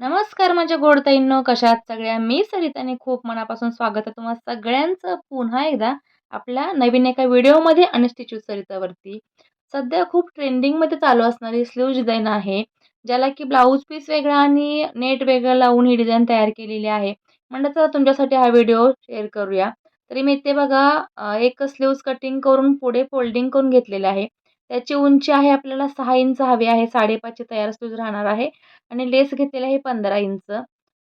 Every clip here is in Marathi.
नमस्कार माझ्या गोडताईंनो कशा आहात सगळ्या? मी सरिताने खूप मनापासून स्वागत आहे तुम्हाला सगळ्यांचं पुन्हा एकदा आपल्या नवीन एका व्हिडिओमध्ये आणि स्टिच सरितावरती. सध्या खूप ट्रेंडिंगमध्ये चालू असणारी स्लीव डिझाईन आहे ज्याला की ब्लाऊज पीस वेगळा आणि नेट वेगळं लावून ही डिझाईन तयार केलेली आहे. म्हणलं तर तुमच्यासाठी हा व्हिडिओ शेअर करूया. तरी मी इथे बघा एक स्लीव्ज कटिंग करून पुढे फोल्डिंग करून घेतलेलं आहे. त्याची उंची आहे आपल्याला सहा इंच हवी आहे साडेपाचची तयार स्लीव्ज राहणार आहे. आणि लेस घेतलेला आहे पंधरा इंच.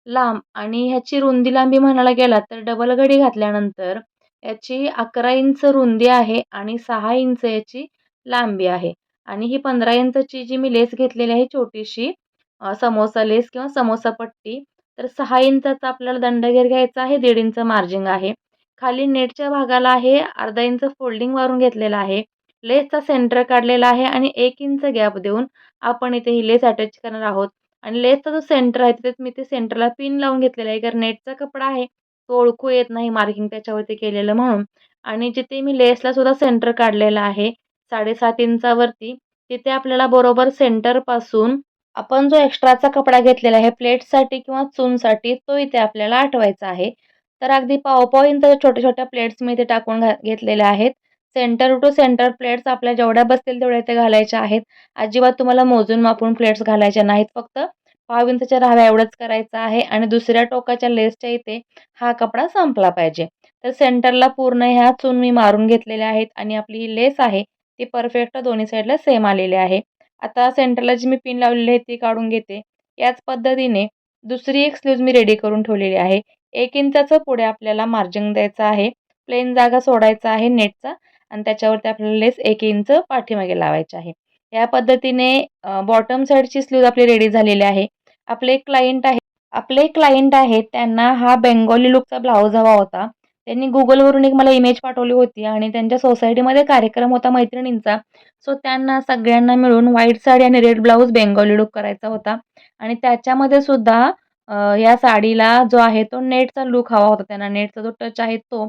लांब आणि ह्याची रुंदी लांबी म्हणायला गेला तर डबल घडी घातल्यानंतर याची अकरा इंच रुंदी आहे आणि सहा इंच याची लांबी आहे. आणि ही पंधरा इंचची जी मी लेस घेतलेली आहे छोटीशी समोसा लेस किंवा समोसा पट्टी तर सहा इंचाचा आपल्याला दंडगेर घ्यायचा आहे दीड इंच मार्जिंग आहे. खाली नेटच्या भागाला आहे अर्धा इंच फोल्डिंग मारून घेतलेला आहे. लेसचा सेंटर काढलेला आहे आणि एक इंच गॅप देऊन आपण इथे ही लेस अटॅच करणार आहोत. आणि लेसचा जो सेंटर आहे तिथेच मी ते सेंटरला पिन लावून घेतलेला आहे. कारण नेटचा कपडा आहे तो ओळखू येत नाही मार्किंग त्याच्यावरती केलेलं म्हणून. आणि जिथे मी लेसला सुद्धा सेंटर काढलेला आहे साडेसात इंचावरती तिथे आपल्याला बरोबर सेंटरपासून आपण जो एक्स्ट्राचा कपडा घेतलेला आहे प्लेट्ससाठी किंवा चूनसाठी तो इथे आपल्याला आठवायचा आहे. तर अगदी पावपाव पाव छोट्या छोट्या प्लेट्स मी इथे टाकून घा घेतलेल्या आहेत. सेंटर टू सेंटर प्लेट्स आपल्या जेवढ्या बसतील तेवढ्या ते घालायच्या आहेत. अजिबात तुम्हाला मोजून मापून प्लेट्स घालायच्या नाहीत. फक्त पाव इंचच्या राहाव्या एवढंच करायचं आहे आणि दुसऱ्या टोकाच्या लेसच्या इथे हा कपडा संपला पाहिजे. तर सेंटरला पूर्ण ह्या चून मी मारून घेतलेल्या आहेत आणि आपली ही लेस आहे ती परफेक्ट दोन्ही साईडला सेम आलेली आहे. आता सेंटरला जी मी पिन लावलेली आहे ती काढून घेते. याच पद्धतीने दुसरी एक स्लीव्ज मी रेडी करून ठेवलेली आहे. एक इंचाचं पुढे आपल्याला मार्जिंग द्यायचं आहे. प्लेन जागा सोडायचा आहे. नेटचा आणि त्याच्यावरती आपल्याला लेस एक इंच पाठीमागे लावायचे आहे. या पद्धतीने बॉटम साईडची स्लीव आपली रेडी झालेली आहे. आपले क्लायंट आहे आपले क्लायंट आहेत त्यांना हा बेंगॉली लुकचा ब्लाऊज हवा होता. त्यांनी गुगलवरून एक मला इमेज पाठवली होती आणि त्यांच्या सोसायटीमध्ये कार्यक्रम होता मैत्रिणींचा. सो त्यांना सगळ्यांना मिळून व्हाईट साडी आणि रेड ब्लाऊज बेंगॉली लुक करायचा होता. आणि त्याच्यामध्ये सुद्धा या साडीला जो आहे तो नेटचा लुक हवा होता. त्यांना नेटचा जो टच आहे तो.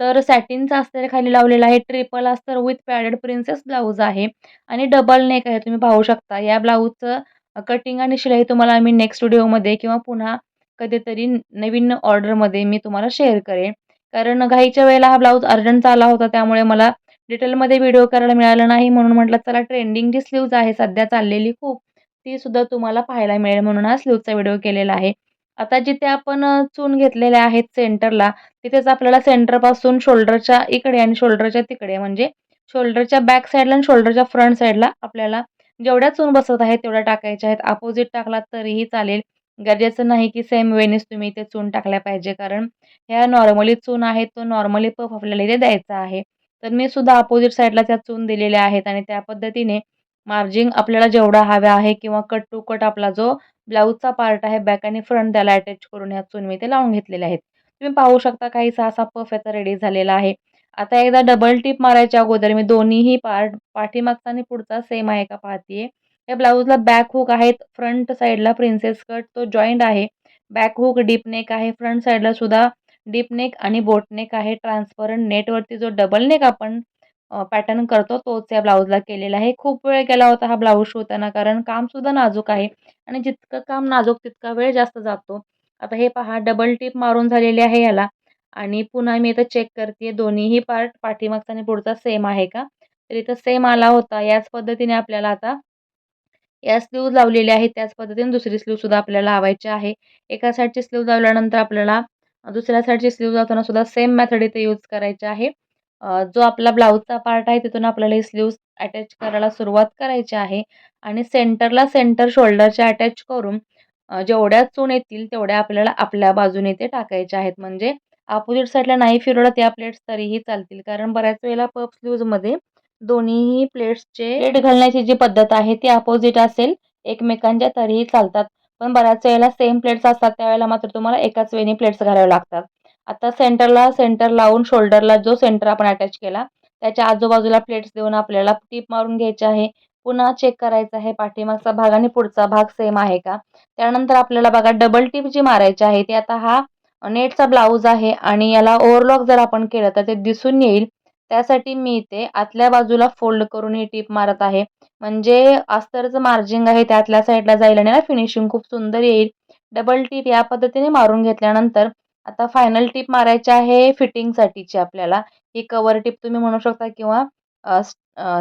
तर सॅटिनचा अस्तर खाली लावलेला आहे. ट्रिपल अस्तर विथ पॅडेड प्रिन्सेस ब्लाऊज आहे. आणि डबल नेक आहे तुम्ही पाहू शकता. या ब्लाऊजचं कटिंग आणि शिलाई तुम्हाला आम्ही नेक्स्ट व्हिडिओमध्ये किंवा पुन्हा कधीतरी नवीन ऑर्डरमध्ये मी तुम्हाला शेअर करेन. कारण घाईच्या वेळेला हा ब्लाऊज अर्जंटचा आला होता त्यामुळे मला डिटेलमध्ये व्हिडिओ करायला मिळाला नाही. म्हणून म्हटलं चला ट्रेंडिंग जी स्लीव्ज आहे सध्या चाललेली खूप ती सुद्धा तुम्हाला पाहायला मिळेल. म्हणून हा स्लीवचा व्हिडिओ केलेला आहे. आता जिथे आपण चून घेतलेल्या आहेत सेंटरला तिथेच आपल्याला सेंटरपासून शोल्डरच्या इकडे आणि शोल्डरच्या तिकडे म्हणजे शोल्डरच्या बॅक साईडला आणि शोल्डरच्या फ्रंट साईडला आपल्याला जेवढ्या चून बसत आहेत तेवढ्या टाकायच्या आहेत. अपोजिट टाकलात तरीही चालेल. गरजेचं नाही की सेम वेनीच तुम्ही इथे चून टाकल्या पाहिजे कारण ह्या नॉर्मली चून आहेत तो नॉर्मली पफ आपल्याला इथे द्यायचा आहे. तर मी सुद्धा अपोजिट साईडला त्या चून दिलेल्या आहेत आणि त्या पद्धतीने मार्जिंग आपल्याला जेवढा हव्या आहे किंवा कट टू कट आपला जो ब्लाऊजचा पार्ट आहे बॅक आणि फ्रंट त्याला अटॅच करून ह्या चून मी ते लावून घेतलेल्या आहेत. तुम्ही पाहू शकता काहीसा असा पफ याचा रेडी झालेला आहे. आता एकदा डबल टिप मारायच्या अगोदर मी दोन्हीही पार्ट पाठीमागचा आणि पुढचा सेम आहे का पाहतीये. या ब्लाऊजला बॅक हुक आहेत फ्रंट साईडला प्रिन्सेस कट तो जॉईंट आहे. बॅक हुक डीप नेक आहे फ्रंट साईडला सुद्धा डीप नेक आणि बोट नेक आहे. ट्रान्सपरंट नेटवरती जो डबल नेक आपण पॅटर्न करतो तोच या ब्लाऊजला केलेला आहे. खूप वेळ गेला होता हा ब्लाऊज शिवताना कारण कामसुद्धा नाजूक आहे आणि जितकं काम नाजूक तितका वेळ जास्त जातो. आता हे पहा डबल टिप मारून झालेली आहे याला आणि पुन्हा मी इथं चेक करते दोन्हीही पार्ट पाठीमागचा आणि पुढचा सेम आहे का? तर इथं सेम आला होता. याच पद्धतीने आपल्याला आता या स्लीव्ज लावलेली आहे त्याच पद्धतीने दुसरी स्लीव सुद्धा आपल्याला लावायची आहे. एका साईडची स्लीव लावल्यानंतर आपल्याला दुसऱ्या साईडची स्लीव लावताना सुद्धा सेम मेथड इथे यूज करायची आहे. जो आपला ब्लाऊजचा पार्ट आहे तिथून आपल्याला हे स्लीव्ज अटॅच करायला सुरुवात करायची आहे आणि सेंटरला सेंटर शोल्डरच्या अटॅच करून जेवढ्या चून येतील तेवढ्या आपल्याला आपल्या बाजूने ते टाकायच्या आहेत. म्हणजे अपोजिट साईडला नाही फिरवलं त्या प्लेट्स तरीही चालतील. कारण बऱ्याच वेळेला पप स्लीव्जमध्ये दोन्हीही प्लेट्सचे प्लेट घालण्याची जी पद्धत आहे ती अपोजिट असेल. एकमेकांच्या तरीही चालतात. पण बऱ्याच वेळेला सेम प्लेट्स असतात त्यावेळेला मात्र तुम्हाला एकाच वेळी प्लेट्स घालाव्या लागतात. आता सेंटरला सेंटर लावून शोल्डरला जो सेंटर आपण अटॅच केला त्याच्या आजूबाजूला प्लेट्स देऊन आपल्याला टीप मारून घ्यायची आहे. पुन्हा चेक करायचं आहे पाठीमागचा भाग आणि पुढचा भाग सेम आहे का? त्यानंतर आपल्याला बघा डबल टीप जी मारायची आहे ती आता हा नेटचा ब्लाऊज आहे आणि याला ओव्हरलॉक जर आपण केलं तर ते दिसून येईल. त्यासाठी मी इथे आतल्या बाजूला फोल्ड करून ही टीप मारत आहे. म्हणजे अस्तरचं मार्जिंग आहे त्यातल्या साईडला जाईल आणि याला फिनिशिंग खूप सुंदर येईल. डबल टीप या पद्धतीने मारून घेतल्यानंतर आता फायनल टीप मारायची आहे फिटिंगसाठीची आपल्याला. ही कवर टीप तुम्ही म्हणू शकता किंवा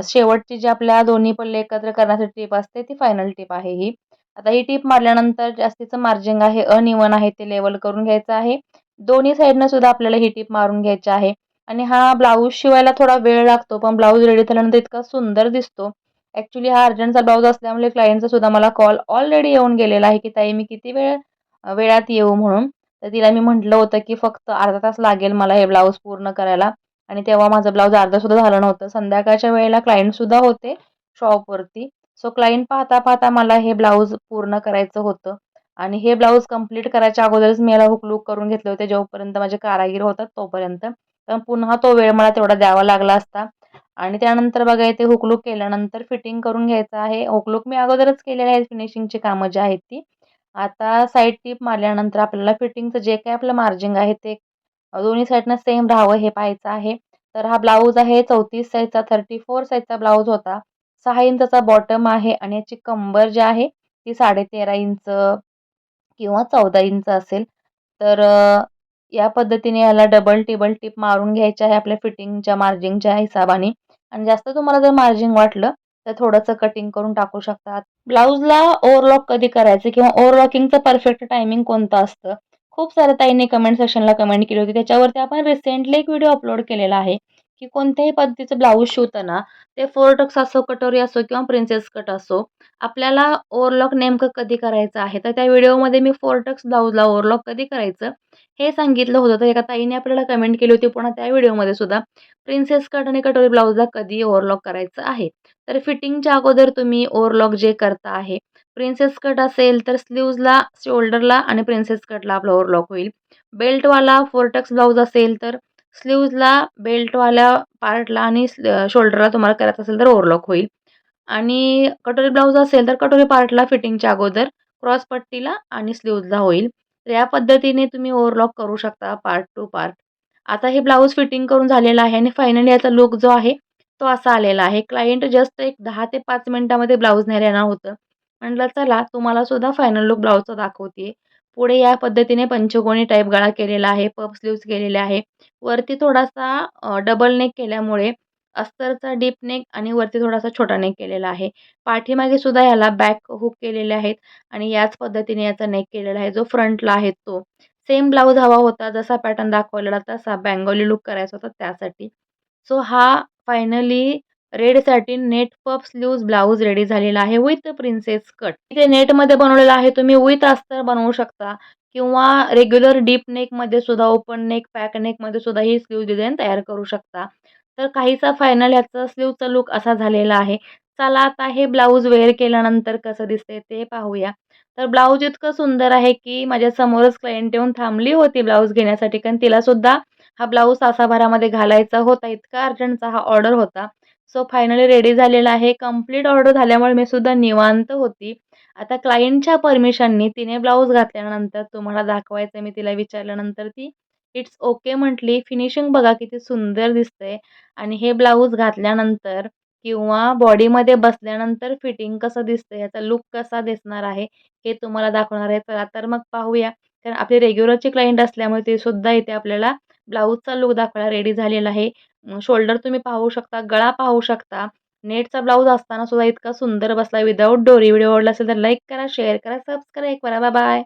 शेवटची जी आपल्या दोन्ही पल्ले एकत्र करण्यासाठी टीप असते ती फायनल टीप आहे ही. आता ही टीप मारल्यानंतर जास्तीचं मार्जिंग आहे अनइवन आहे ते लेवल करून घ्यायचं आहे. दोन्ही साईडनं सुद्धा आपल्याला ही टीप मारून घ्यायची आहे. आणि हा ब्लाऊज शिवायला थोडा वेळ लागतो पण ब्लाऊज रेडी झाल्यानंतर इतका सुंदर दिसतो. ॲक्च्युली हा अर्जंटचा ब्लाऊज असल्यामुळे क्लायंटचा सुद्धा मला कॉल ऑलरेडी येऊन गेलेला आहे की ताई मी किती वेळ वेळात येऊ म्हणून. तर तिला मी म्हटलं होतं की फक्त अर्धा तास लागेल मला हे ब्लाऊज पूर्ण करायला. आणि तेव्हा माझं ब्लाऊज अर्धासुद्धा झालं नव्हतं. संध्याकाळच्या वेळेला क्लायंटसुद्धा होते शॉपवरती सो क्लायंट पाहता पाहता मला हे ब्लाऊज पूर्ण करायचं होतं. आणि हे ब्लाऊज कंप्लीट करायच्या अगोदरच मी याला हुकलूक करून घेतले होते जेव्हापर्यंत माझे कारागीर होतात तोपर्यंत. पण पुन्हा तो वेळ मला तेवढा द्यावा लागला असता. आणि त्यानंतर बघा इथे हुकलूक केल्यानंतर फिटिंग करून घ्यायचं आहे. हुकलूक मी अगोदरच केलेले आहेत फिनिशिंगची कामं जी आहेत ती. आता साईड टीप मारल्यानंतर आपल्याला फिटिंगचं जे काही आपलं मार्जिंग आहे ते दोन्ही साईडनं सेम राहावं हे पाहायचं आहे. तर हा ब्लाऊज आहे चौतीस साईजचा थर्टी फोर साईजचा ब्लाऊज होता. सहा इंचाचा बॉटम आहे आणि याची कंबर जी आहे ती साडेतेरा इंच किंवा चौदा इंच असेल. तर या पद्धतीने याला डबल टेबल टिप मारून घ्यायची आहे आपल्या फिटिंगच्या मार्जिंगच्या हिसाबाने आणि जास्त तुम्हाला जर मार्जिंग वाटलं तर थोडंसं कटिंग करून टाकू शकतात. ब्लाऊजला ओव्हरलॉक कधी करायचं किंवा ओव्हरलॉकिंगचं परफेक्ट टायमिंग कोणतं असतं? खूप साऱ्या ताईंनी कमेंट सेक्शनला कमेंट केली होती. त्याच्यावरती आपण रिसेंटली एक व्हिडिओ अपलोड केलेला आहे. की कोणत्याही पद्धतीचं ब्लाऊज शिवताना ते फोर टक्स असो कटोरी असो किंवा प्रिन्सेस कट असो आपल्याला ओवरलॉक नेमकं कधी करायचं आहे? तर त्या व्हिडिओमध्ये मी फोर टक्स ब्लाऊजला ओव्हरलॉक कधी करायचं हे सांगितलं होतं. तर एका ताईने आपल्याला कमेंट केली होती. पुन्हा त्या व्हिडिओमध्ये सुद्धा प्रिन्सेस कट आणि कटोरी ब्लाऊजला कधी ओव्हरलॉक करायचं आहे? तर फिटिंगच्या अगोदर तुम्ही ओवरलॉक जे करता आहे प्रिन्सेस कट असेल तर स्लीव्जला शोल्डरला आणि प्रिन्सेस कटला आपला ओवरलॉक होईल. बेल्टवाला फोर टक्स ब्लाऊज असेल तर स्लीव्जला बेल्टवाल्या पार्टला आणि शोल्डरला तुम्हाला करायचं असेल तर ओवरलॉक होईल. आणि कटोरी ब्लाऊज असेल तर कटोरी पार्टला फिटिंगच्या अगोदर क्रॉस पट्टीला आणि स्लीव्जला होईल. तर या पद्धतीने तुम्ही ओव्हरलॉक करू शकता पार्ट टू पार्ट. आता हे ब्लाऊज फिटिंग करून झालेलं आहे आणि फायनली याचा लुक जो आहे तो असा आलेला आहे. क्लायंट जस्ट एक दहा ते पाच मिनिटामध्ये ब्लाऊज न्यायला येणार होतं. म्हटलं चला तुम्हाला सुद्धा फायनल लुक ब्लाऊजचा दाखवते पुढे या पद्धतीने पंचकोणी टाईप गळा केलेला आहे पप स्लीव्स केलेले आहे. वरती थोडासा डबल नेक केल्यामुळे अस्तरचा डीप नेक आणि वरती थोडासा छोटा नेक केलेला आहे. पाठीमागे सुद्धा याला बॅक हुक केलेले आहेत आणि याच पद्धतीने याचा नेक केलेला आहे जो फ्रंटला आहे तो. सेम ब्लाऊज हवा होता जसा पॅटर्न दाखवलेला तसा बँगोली लुक करायचा होता त्यासाठी. सो हा finally red satin net puff sleeves blouse ready झालेला आहे विथ प्रिन्सेस कट इथे नेटमध्ये बनवलेला आहे तुम्ही विथ अस्तर बनवू शकता किंवा रेग्युलर डीप नेकमध्ये सुद्धा ओपन नेक पॅक नेकमध्ये सुद्धा ही स्लीव डिझाईन तयार करू शकता. तर काहीसा फायनल ह्याचा स्लीवचा लुक असा झालेला आहे. चला आता हे ब्लाऊज वेअर केल्यानंतर कसं दिसते ते पाहूया. तर ब्लाऊज इतकं सुंदर आहे की माझ्या समोरच क्लायंट येऊन थांबली होती ब्लाऊज घेण्यासाठी कारण तिलासुद्धा हा ब्लाऊज तासाभरामध्ये घालायचा होता इतका अर्जंटचा हा ऑर्डर होता. सो फायनली रेडी झालेला आहे. कंप्लीट ऑर्डर झाल्यामुळे मी सुद्धा निवांत होती. आता क्लायंटच्या परमिशननी तिने ब्लाऊज घातल्यानंतर तुम्हाला दाखवायचं मी तिला विचारल्यानंतर ती इट्स ओके म्हटली. फिनिशिंग बघा किती सुंदर दिसतंय. आणि हे ब्लाऊज घातल्यानंतर किंवा बॉडीमध्ये बसल्यानंतर फिटिंग कसं दिसतं याचा लुक कसा दिसणार आहे हे तुम्हाला दाखवणार आहे. चला तर मग पाहूया. कारण आपले रेग्युलरचे क्लायंट असल्यामुळे ते सुद्धा इथे आपल्याला ब्लाऊजचा लुक दाखवायला रेडी झालेला आहे. शोल्डर तुम्ही पाहू शकता गळा पाहू शकता. नेटचा ब्लाऊज असताना सुद्धा इतका सुंदर बसला विदाऊट डोरी व्हिडिओ आवडला असेल तर लाईक करा शेअर करा सबस्क्राईब करा. बाय